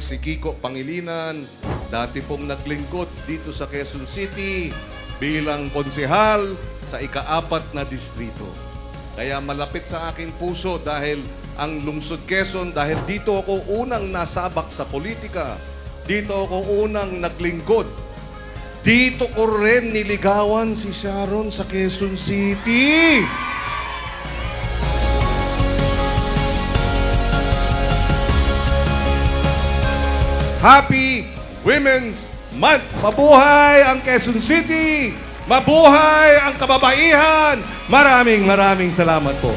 si Kiko Pangilinan, dati pong naglingkod dito sa Quezon City bilang konsehal sa ikaapat na distrito. Kaya malapit sa aking puso dahil ang lungsod Quezon, dahil dito ako unang nasabak sa politika, dito ako unang naglingkod dito ko rin niligawan si Sharon sa Quezon City. Happy Women's Month! Mabuhay ang Quezon City! Mabuhay ang kababaihan! Maraming maraming salamat po.